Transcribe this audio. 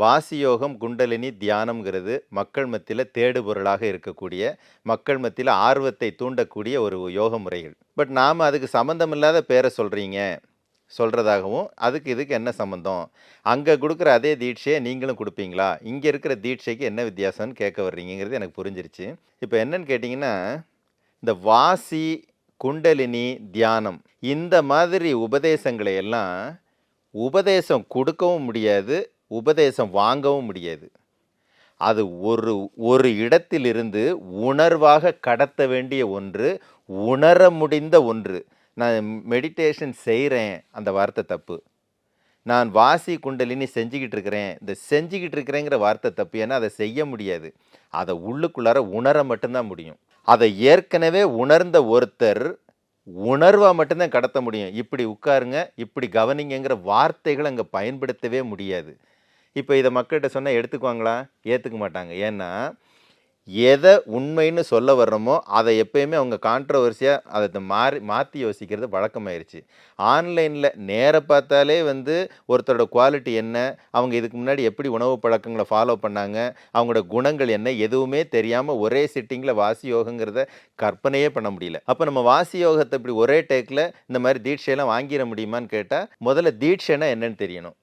வாசியோகம் குண்டலினி தியானம்ங்கிறது மக்கள் மத்தியில் தேடுபொருளாக இருக்கக்கூடிய மக்கள் மத்தியில் ஆர்வத்தை தூண்டக்கூடிய ஒரு யோக முறைகள். பட் நாம் அதுக்கு சம்மந்தமில்லாத பேரை சொல்கிறீங்க சொல்கிறதாகவும் அதுக்கு இதுக்கு என்ன சம்மந்தம் அங்கே கொடுக்குற அதே தீட்சையை நீங்களும் கொடுப்பீங்களா? இங்கே இருக்கிற தீட்சைக்கு என்ன வித்தியாசம்னு கேட்க வர்றீங்கிறது எனக்கு புரிஞ்சிருச்சு. இப்போ என்னன்னு கேட்டிங்கன்னா இந்த வாசி குண்டலினி தியானம் இந்த மாதிரி உபதேசங்களை எல்லாம் உபதேசம் கொடுக்கவும் முடியாது உபதேசம் வாங்கவும் முடியாது. அது ஒரு ஒரு இடத்திலிருந்து உணர்வாக கடத்த வேண்டிய ஒன்று உணர முடிந்த ஒன்று. நான் மெடிடேஷன் செய்கிறேன் அந்த வார்த்தை தப்பு. நான் வாசி குண்டலினி செஞ்சுக்கிட்டு இருக்கிறேன் இந்த செஞ்சுக்கிட்டு இருக்கிறேங்கிற வார்த்தை தப்பு ஏன்னா அதை செய்ய முடியாது. அதை உள்ளுக்குள்ளார உணர மட்டும்தான் முடியும். அதை ஏற்கனவே உணர்ந்த ஒருத்தர் உணர்வாக மட்டும்தான் கடத்த முடியும். இப்படி உட்காருங்க இப்படி கவனிங்கிற வார்த்தைகளை அங்கே பயன்படுத்தவே முடியாது. இப்போ இதை மக்கள்கிட்ட சொன்னால் எடுத்துக்குவாங்களா? ஏற்றுக்க மாட்டாங்க. ஏன்னா எதை உண்மைன்னு சொல்ல வர்றோமோ அதை எப்பயுமே அவங்க கான்ட்ரவர்சியாக அதை மாறி மாற்றி யோசிக்கிறது வழக்கமாயிருச்சு. ஆன்லைனில் நேர பார்த்தாலே வந்து ஒருத்தரோட குவாலிட்டி என்ன அவங்க இதுக்கு முன்னாடி எப்படி உணவு பழக்கங்களை ஃபாலோ பண்ணாங்க அவங்களோட குணங்கள் என்ன எதுவுமே தெரியாமல் ஒரே சிட்டிங்கில் வாசி யோகங்கிறத கற்பனையே பண்ண முடியல. அப்போ நம்ம வாசி யோகத்தை இப்படி ஒரே டேக்கில் இந்த மாதிரி தீட்சையெல்லாம் வாங்கிட முடியுமான்னு கேட்டால் முதல்ல தீட்சைனா என்னன்னு தெரியணும்.